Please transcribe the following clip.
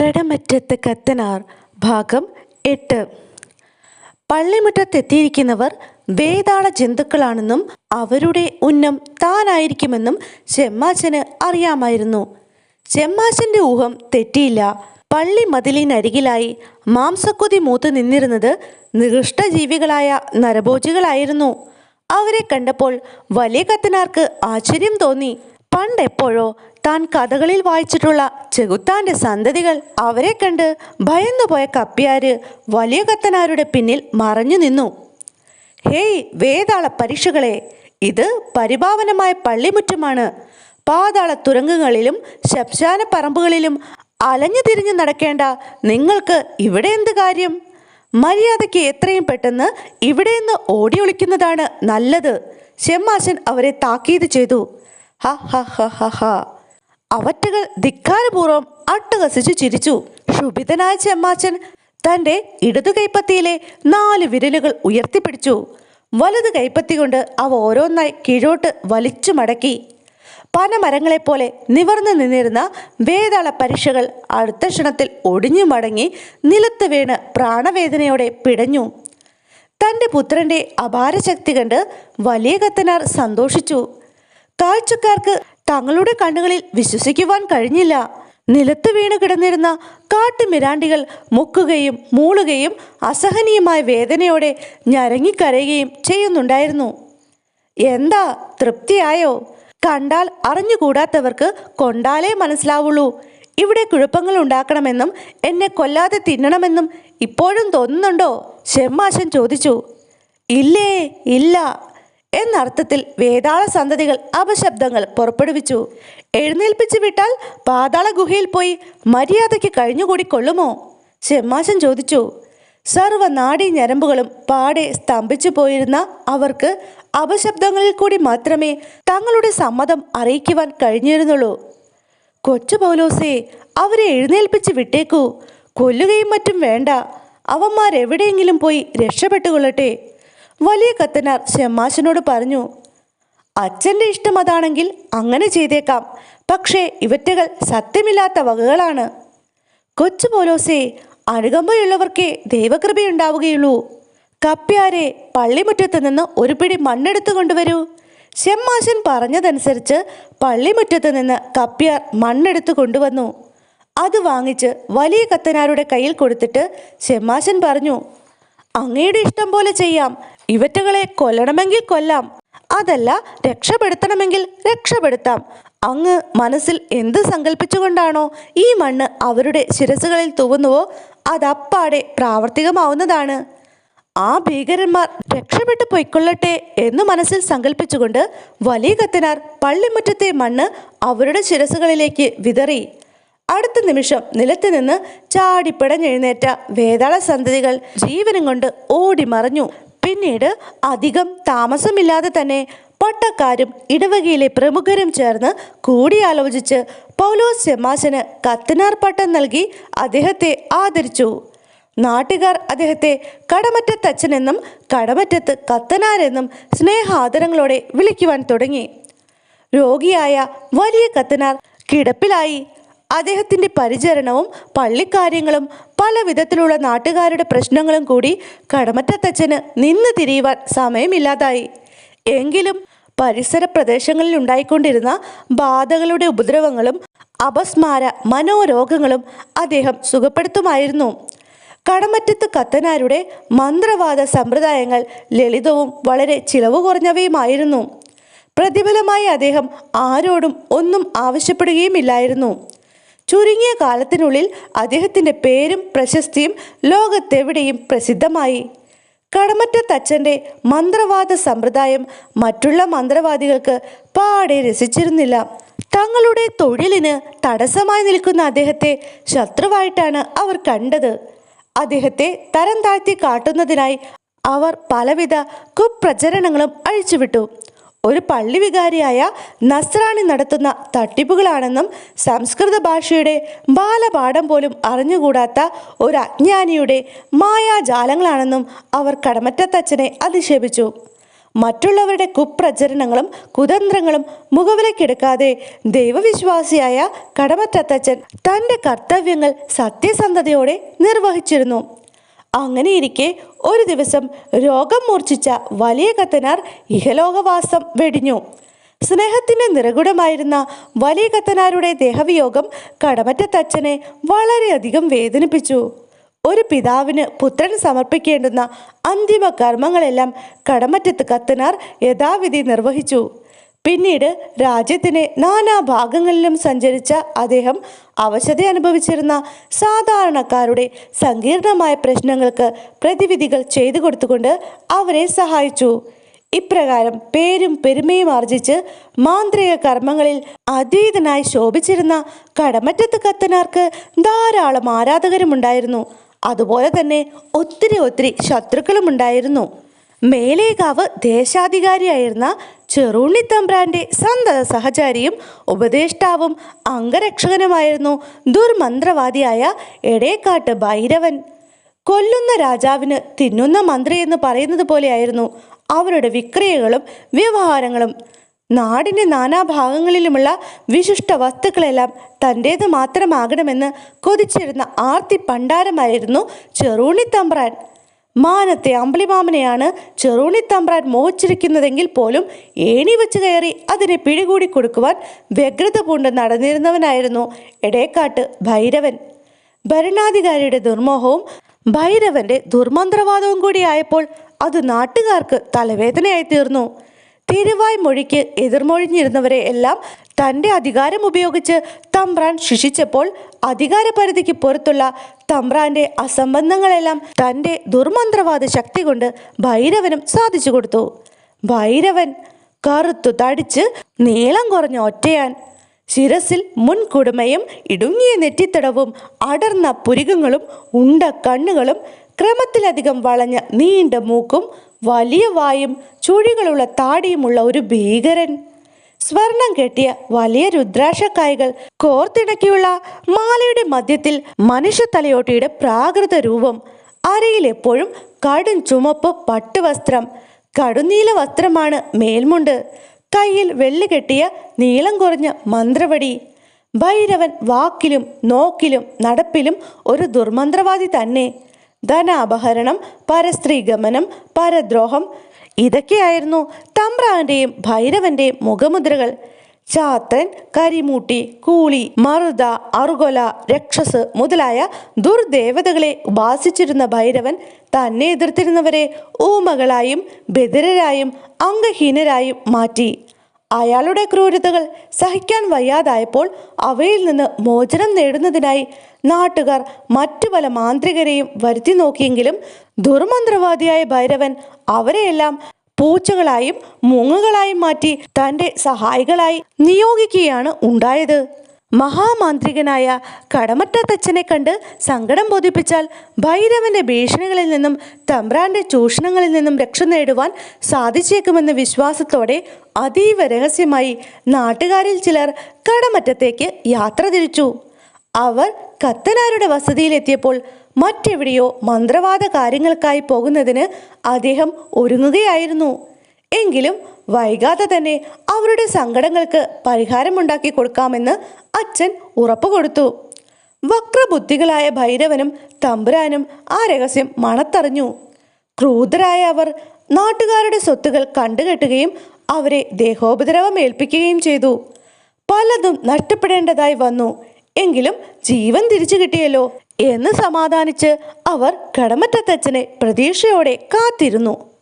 കടമറ്റത്ത് കത്തനാർ ഭാഗം എട്ട്. പള്ളിമുറ്റത്തെത്തിയിരിക്കുന്നവർ വേതാള ജന്തുക്കളാണെന്നും അവരുടെ ഉന്നം താനായിരിക്കുമെന്നും ചെമ്മാച്ചന് അറിയാമായിരുന്നു. ചെമ്മാച്ചന്റെ ഊഹം തെറ്റിയില്ല. പള്ളി മതിലിനരികിലായി മാംസക്കൊതി മൂത്ത് നിന്നിരുന്നത് നികൃഷ്ടജീവികളായ നരഭോജികളായിരുന്നു. അവരെ കണ്ടപ്പോൾ വലിയ കത്തനാർക്ക് ആശ്ചര്യം തോന്നി. പണ്ടെപ്പോഴോ താൻ കഥകളിൽ വായിച്ചിട്ടുള്ള ചെകുത്താന്റെ സന്തതികൾ അവരെ കണ്ട് ഭയന്നുപോയ കപ്പ്യാര് വലിയ കത്തനാരുടെ പിന്നിൽ മറഞ്ഞു നിന്നു. ഹേയ് വേതാള പരീക്ഷകളെ ഇത് പരിഭാവനമായ പള്ളിമുറ്റമാണ്. പാതാള തുരങ്കങ്ങളിലും ശബ്ശാന പറമ്പുകളിലും അലഞ്ഞു തിരിഞ്ഞു നടക്കേണ്ട നിങ്ങൾക്ക് ഇവിടെ എന്ത് കാര്യം? മര്യാദയ്ക്ക് എത്രയും പെട്ടെന്ന് ഇവിടെ നിന്ന് ഓടി ഒളിക്കുന്നതാണ് നല്ലത് ഷെമ്മാശൻ അവരെ താക്കീത് ചെയ്തു. ഹ ഹ ഹ ഹ ഹ. അവറ്റകൾ ധിക്കാരപൂർവം അട്ടഹസിച്ചു ചിരിച്ചു. ക്ഷുഭിതനായ ചെമ്മാച്ചൻ തന്റെ ഇടതു കൈപ്പത്തിയിലെ നാല് വിരലുകൾ ഉയർത്തിപ്പിടിച്ചു. വലതു കൈപ്പത്തി കൊണ്ട് അവ ഓരോന്നായി കിഴോട്ട് വലിച്ചു മടക്കി. പനമരങ്ങളെപ്പോലെ നിവർന്നു നിന്നിരുന്ന വേതാള പരീക്ഷകൾ അടുത്ത ക്ഷണത്തിൽ ഒടിഞ്ഞു മടങ്ങി നിലത്ത് വീണ് പ്രാണവേദനയോടെ പിടഞ്ഞു. തന്റെ പുത്രന്റെ അപാരശക്തി കണ്ട് വലിയ കത്തനാർ സന്തോഷിച്ചു. കാഴ്ചക്കാർക്ക് തങ്ങളുടെ കണ്ണുകളിൽ വിശ്വസിക്കുവാൻ കഴിഞ്ഞില്ല. നിലത്ത് വീണ് കിടന്നിരുന്ന കാട്ടുമിരാണ്ടികൾ മുക്കുകയും മൂളുകയും അസഹനീയമായ വേദനയോടെ ഞരങ്ങിക്കരയുകയും ചെയ്യുന്നുണ്ടായിരുന്നു. എന്താ? തൃപ്തിയായോ? കണ്ടാൽ അറിഞ്ഞുകൂടാത്തവർക്ക് കൊണ്ടാലേ മനസ്സിലാവുള്ളൂ. ഇവിടെ കുഴപ്പങ്ങൾ ഉണ്ടാക്കണമെന്നും എന്നെ കൊല്ലാതെ തിന്നണമെന്നും ഇപ്പോഴും തോന്നുന്നുണ്ടോ? ഷെമ്മാശൻ ചോദിച്ചു. ഇല്ലേ ഇല്ല. എന്നർത്ഥത്തിൽ വേതാള സന്തതികൾ അപശബ്ദങ്ങൾ പുറപ്പെടുവിച്ചു. എഴുന്നേൽപ്പിച്ചു വിട്ടാൽ പാതാള ഗുഹയിൽ പോയി മര്യാദയ്ക്ക് കഴിഞ്ഞുകൂടി കൊള്ളുമോ? ഷെമ്മാശൻ ചോദിച്ചു. സർവ നാടി ഞരമ്പുകളും പാടെ സ്തംഭിച്ചു പോയിരുന്ന അവർക്ക് അപശബ്ദങ്ങളിൽ കൂടി മാത്രമേ തങ്ങളുടെ സമ്മതം അറിയിക്കുവാൻ കഴിഞ്ഞിരുന്നുള്ളൂ. കൊച്ചു പൗലോസേ അവരെ എഴുന്നേൽപ്പിച്ച് വിട്ടേക്കൂ. കൊല്ലുകയും മറ്റും വേണ്ട. അവന്മാരെവിടെയെങ്കിലും പോയി രക്ഷപ്പെട്ടുകൊള്ളട്ടെ. വലിയ കത്തനാർ ഷെമ്മാശനോട് പറഞ്ഞു അച്ഛന്റെ ഇഷ്ടം അതാണെങ്കിൽ അങ്ങനെ ചെയ്തേക്കാം. പക്ഷേ ഇവറ്റകൾ സത്യമില്ലാത്ത വകകളാണ്. കൊച്ചു പോലോസേ അനുകമ്പയുള്ളവർക്കേ ദൈവകൃപയുണ്ടാവുകയുള്ളൂ. കപ്പ്യാരെ പള്ളിമുറ്റത്ത് നിന്ന് ഒരു പിടി മണ്ണെടുത്തു കൊണ്ടുവരൂ. ഷെമ്മാശൻ പറഞ്ഞതനുസരിച്ച് പള്ളിമുറ്റത്ത് നിന്ന് കപ്പ്യാർ മണ്ണെടുത്തു കൊണ്ടുവന്നു. അത് വാങ്ങിച്ച് വലിയ കത്തനാരുടെ കയ്യിൽ കൊടുത്തിട്ട് ഷെമ്മാശൻ പറഞ്ഞു അങ്ങയുടെ ഇഷ്ടം പോലെ ചെയ്യാം. ഇവറ്റകളെ കൊല്ലണമെങ്കിൽ കൊല്ലാം. അതല്ല രക്ഷപ്പെടുത്തണമെങ്കിൽ രക്ഷപ്പെടുത്താം. അങ്ങ് മനസ്സിൽ എന്ത് സങ്കല്പിച്ചുകൊണ്ടാണോ ഈ മണ്ണ് അവരുടെ ശിരസുകളിൽ തൂവുന്നുവോ അതപ്പാടെ പ്രാവർത്തികമാവുന്നതാണ്. ആ ഭീകരന്മാർ രക്ഷപ്പെട്ടു പൊയ്ക്കൊള്ളട്ടെ എന്ന് മനസ്സിൽ സങ്കല്പിച്ചുകൊണ്ട് വലിയ കത്തനാർ പള്ളിമുറ്റത്തെ മണ്ണ് അവരുടെ ശിരസുകളിലേക്ക് വിതറി. അടുത്ത നിമിഷം നിലത്ത് നിന്ന് ചാടിപ്പിടഞ്ഞെഴുന്നേറ്റ വേതാള സന്തതികൾ ജീവനും കൊണ്ട് ഓടി മറഞ്ഞു പിന്നീട് അധികം താമസമില്ലാതെ തന്നെ പട്ടക്കാരും ഇടവകയിലെ പ്രമുഖരും ചേർന്ന് കൂടിയാലോചിച്ച് പൗലോസ് സെമാശന് കത്തനാർ പട്ടം നൽകി അദ്ദേഹത്തെ ആദരിച്ചു. നാട്ടുകാർ അദ്ദേഹത്തെ കടമറ്റത്തച്ഛനെന്നും കടമറ്റത്ത് കത്തനാരെന്നും സ്നേഹാദരങ്ങളോടെ വിളിക്കുവാൻ തുടങ്ങി. രോഗിയായ വലിയ കത്തനാർ കിടപ്പിലായി അദ്ദേഹത്തിന്റെ പരിചരണവും പള്ളിക്കാര്യങ്ങളും പല വിധത്തിലുള്ള നാട്ടുകാരുടെ പ്രശ്നങ്ങളും കൂടി കടമറ്റത്തച്ഛന് നിന്ന് തിരിയുവാൻ സമയമില്ലാതായി. എങ്കിലും പരിസര പ്രദേശങ്ങളിൽ ഉണ്ടായിക്കൊണ്ടിരുന്ന ബാധകളുടെ ഉപദ്രവങ്ങളും അപസ്മാര മനോരോഗങ്ങളും അദ്ദേഹം സുഖപ്പെടുത്തുമായിരുന്നു. കടമറ്റത്ത് കത്തനാരുടെ മന്ത്രവാദ സമ്പ്രദായങ്ങൾ ലളിതവും വളരെ ചിലവ് കുറഞ്ഞവയുമായിരുന്നു. പ്രതിഫലമായി അദ്ദേഹം ആരോടും ഒന്നും ആവശ്യപ്പെടുകയുമില്ലായിരുന്നു. ചുരുങ്ങിയ കാലത്തിനുള്ളിൽ അദ്ദേഹത്തിന്റെ പേരും പ്രശസ്തിയും ലോകത്തെവിടെയും പ്രസിദ്ധമായി. കടമറ്റ കടമറ്റത്തച്ഛന്റെ മന്ത്രവാദ സമ്പ്രദായം മറ്റുള്ള മന്ത്രവാദികൾക്ക് പാടെ രസിച്ചിരുന്നില്ല. തങ്ങളുടെ തൊഴിലിന് തടസ്സമായി നിൽക്കുന്ന അദ്ദേഹത്തെ ശത്രുവായിട്ടാണ് അവർ കണ്ടത്. അദ്ദേഹത്തെ തരം താഴ്ത്തി കാട്ടുന്നതിനായി അവർ പലവിധ കുപ്രചരണങ്ങളും അഴിച്ചുവിട്ടു. ഒരു പള്ളി വികാരിയായ നസ്രാണി നടത്തുന്ന തട്ടിപ്പുകളാണെന്നും സംസ്കൃത ഭാഷയുടെ ബാലപാഠം പോലും അറിഞ്ഞുകൂടാത്ത ഒരു അജ്ഞാനിയുടെ മായാജാലങ്ങളാണെന്നും അവർ കടമറ്റത്തച്ഛനെ അധിക്ഷേപിച്ചു. മറ്റുള്ളവരുടെ കുപ്രചരണങ്ങളും കുതന്ത്രങ്ങളും മുഖവിലക്കെടുക്കാതെ ദൈവവിശ്വാസിയായ കടമറ്റത്തച്ഛൻ തന്റെ കർത്തവ്യങ്ങൾ സത്യസന്ധതയോടെ നിർവഹിച്ചിരുന്നു. അങ്ങനെയിരിക്കെ ഒരു ദിവസം രോഗം മൂർച്ഛിച്ച വലിയ കത്തനാർ ഇഹലോകവാസം വെടിഞ്ഞു. സ്നേഹത്തിന്റെ നിറകുടമായിരുന്ന വലിയ കത്തനാരുടെ ദേഹവിയോഗം കടമറ്റത്തച്ഛനെ വളരെയധികം വേദനിപ്പിച്ചു. ഒരു പിതാവിന് പുത്രൻ സമർപ്പിക്കേണ്ടുന്ന അന്തിമ കർമ്മങ്ങളെല്ലാം കടമറ്റത്ത് കത്തനാർ യഥാവിധി നിർവഹിച്ചു. പിന്നീട് രാജ്യത്തിന് നാനാ ഭാഗങ്ങളിലും സഞ്ചരിച്ച അദ്ദേഹം അവശത അനുഭവിച്ചിരുന്ന സാധാരണക്കാരുടെ സങ്കീർണമായ പ്രശ്നങ്ങൾക്ക് പ്രതിവിധികൾ ചെയ്തു കൊടുത്തുകൊണ്ട് അവരെ സഹായിച്ചു. ഇപ്രകാരം പേരും പെരുമയും ആർജിച്ച് മാന്ത്രിക കർമ്മങ്ങളിൽ അതീതനായി ശോഭിച്ചിരുന്ന കടമറ്റത്ത് കത്തനാർക്ക് ധാരാളം ആരാധകരുമുണ്ടായിരുന്നു. അതുപോലെ തന്നെ ഒത്തിരി ഒത്തിരി ശത്രുക്കളും ഉണ്ടായിരുന്നു മേലേകാവ് ദേശാധികാരിയായിരുന്ന ചെറുണ്ണി തമ്പ്രാന്റെ സന്തത സഹചാരിയും ഉപദേഷ്ടാവും അംഗരക്ഷകനുമായിരുന്നു ദുർമന്ത്രവാദിയായ എടേക്കാട്ട് ഭൈരവൻ. കൊല്ലുന്ന രാജാവിന് തിന്നുന്ന മന്ത്രി എന്ന് പറയുന്നത് പോലെയായിരുന്നു അവരുടെ വിക്രിയകളും വ്യവഹാരങ്ങളും. നാടിന്റെ നാനാഭാഗങ്ങളിലുമുള്ള വിശിഷ്ട വസ്തുക്കളെല്ലാം തന്റേത് മാത്രമാകണമെന്ന് കൊതിച്ചിരുന്ന ആർത്തി പണ്ടാരമായിരുന്നു ചെറൂണിത്തമ്പ്രാൻ മാനത്തെ അമ്പിളിമാമനെയാണ് തമ്പ്രാൻ മോഹിച്ചിരിക്കുന്നതെങ്കിൽ പോലും ഏണി വെച്ച് കയറി അതിനെ പിടികൂടി കൊടുക്കുവാൻ വ്യഗ്രത പൂണ്ട് നടന്നിരുന്നവനായിരുന്നു എടേക്കാട്ട് ഭൈരവൻ. ഭരണാധികാരിയുടെ ദുർമോഹവും ഭൈരവന്റെ ദുർമന്ത്രവാദവും കൂടിയായപ്പോൾ അത് നാട്ടുകാർക്ക് തലവേദനയായി തീർന്നു. തിരുവായ്മൊഴിക്ക് എതിർമൊഴിഞ്ഞിരുന്നവരെ എല്ലാം തന്റെ അധികാരം ഉപയോഗിച്ച് തമ്പ്രാൻ ശിക്ഷിച്ചപ്പോൾ അധികാരപരിധിക്ക് പുറത്തുള്ള തമ്പ്രാന്റെ അസംബന്ധങ്ങളെല്ലാം തന്റെ ദുർമന്ത്രവാദ ശക്തി കൊണ്ട് ഭൈരവനും സാധിച്ചു കൊടുത്തു. ഭൈരവൻ കറുത്തു തടിച്ച് നീളം കുറഞ്ഞ ഒറ്റയാൻ ശിരസിൽ മുൻകുടുമയും ഇടുങ്ങിയ നെറ്റിത്തടവും അടർന്ന പുരികങ്ങളും ഉണ്ട കണ്ണുകളും ക്രമത്തിലധികം വളഞ്ഞ നീണ്ട മൂക്കും വലിയ വായും ചുഴികളുള്ള താടിയുമുള്ള ഒരു ഭീകരൻ. സ്വർണം കെട്ടിയ വലിയ രുദ്രാക്ഷക്കായകൾ കോർത്തിണക്കിയുള്ള മാലയുടെ മധ്യത്തിൽ മനുഷ്യ തലയോട്ടിയുടെ പ്രാകൃത രൂപം അരയിൽ എപ്പോഴും കടും ചുമപ്പ് പട്ടുവസ്ത്രം കടുനീല വസ്ത്രമാണ് മേൽമുണ്ട്. കയ്യിൽ വെള്ളി കെട്ടിയ നീളം കുറഞ്ഞ മന്ത്രവടി. ഭൈരവൻ വാക്കിലും നോക്കിലും നടപ്പിലും ഒരു ദുർമന്ത്രവാദി തന്നെ. ധനാപഹരണം പരസ്ത്രീ ഗമനം പരദ്രോഹം ഇതൊക്കെയായിരുന്നു തമ്പ്രാന്റെയും ഭൈരവന്റെയും മുഖമുദ്രകൾ. ചാത്തൻ കരിമൂട്ടി കൂളി മറുത അറുകൊല രക്ഷസ് മുതലായ ദുർദേവതകളെ ഉപാസിച്ചിരുന്ന ഭൈരവൻ തന്നെ എതിർത്തിരുന്നവരെ ഊമകളായും ബദിരരായും അംഗഹീനരായും മാറ്റി. അയാളുടെ ക്രൂരതകൾ സഹിക്കാൻ വയ്യാതായപ്പോൾ അവയിൽ നിന്ന് മോചനം നേടുന്നതിനായി നാട്ടുകാർ മറ്റു പല മാന്ത്രികരെയും വരുത്തി നോക്കിയെങ്കിലും ദുർമന്ത്രവാദിയായ ഭൈരവൻ അവരെയെല്ലാം പൂച്ചകളായും മുങ്ങുകളായും മാറ്റി തന്റെ സഹായികളായി നിയോഗിക്കുകയാണ് ഉണ്ടായത്. മഹാമാന്ത്രികനായ കടമറ്റത്തച്ഛനെ കണ്ട് സങ്കടം ബോധിപ്പിച്ചാൽ ഭൈരവന്റെ ഭീഷണികളിൽ നിന്നും തമ്പ്രാന്റെ ചൂഷണങ്ങളിൽ നിന്നും രക്ഷ നേടുവാൻ സാധിച്ചേക്കുമെന്ന വിശ്വാസത്തോടെ അതീവ രഹസ്യമായി നാട്ടുകാരിൽ ചിലർ കടമറ്റത്തേക്ക് യാത്ര തിരിച്ചു. അവർ കത്തനാരുടെ വസതിയിലെത്തിയപ്പോൾ മറ്റെവിടെയോ മന്ത്രവാദ കാര്യങ്ങൾക്കായി പോകുന്നതിന് അദ്ദേഹം ഒരുങ്ങുകയായിരുന്നു. എങ്കിലും വൈകാതെ തന്നെ അവരുടെ സങ്കടങ്ങൾക്ക് പരിഹാരമുണ്ടാക്കി കൊടുക്കാമെന്ന് അച്ഛൻ ഉറപ്പു കൊടുത്തു. വക്രബുദ്ധികളായ ഭൈരവനും തമ്പുരാനും ആ രഹസ്യം മണത്തറിഞ്ഞു. ക്രൂതരായ അവർ നാട്ടുകാരുടെ സ്വത്തുകൾ കണ്ടുകെട്ടുകയും അവരെ ദേഹോപദ്രവം ഏൽപ്പിക്കുകയും ചെയ്തു. പലതും നഷ്ടപ്പെടേണ്ടതായി വന്നു. എങ്കിലും ജീവൻ തിരിച്ചു കിട്ടിയല്ലോ എന്ന് സമാധാനിച്ച് അവർ കടമറ്റത്തച്ഛനെ പ്രതീക്ഷയോടെ കാത്തിരുന്നു.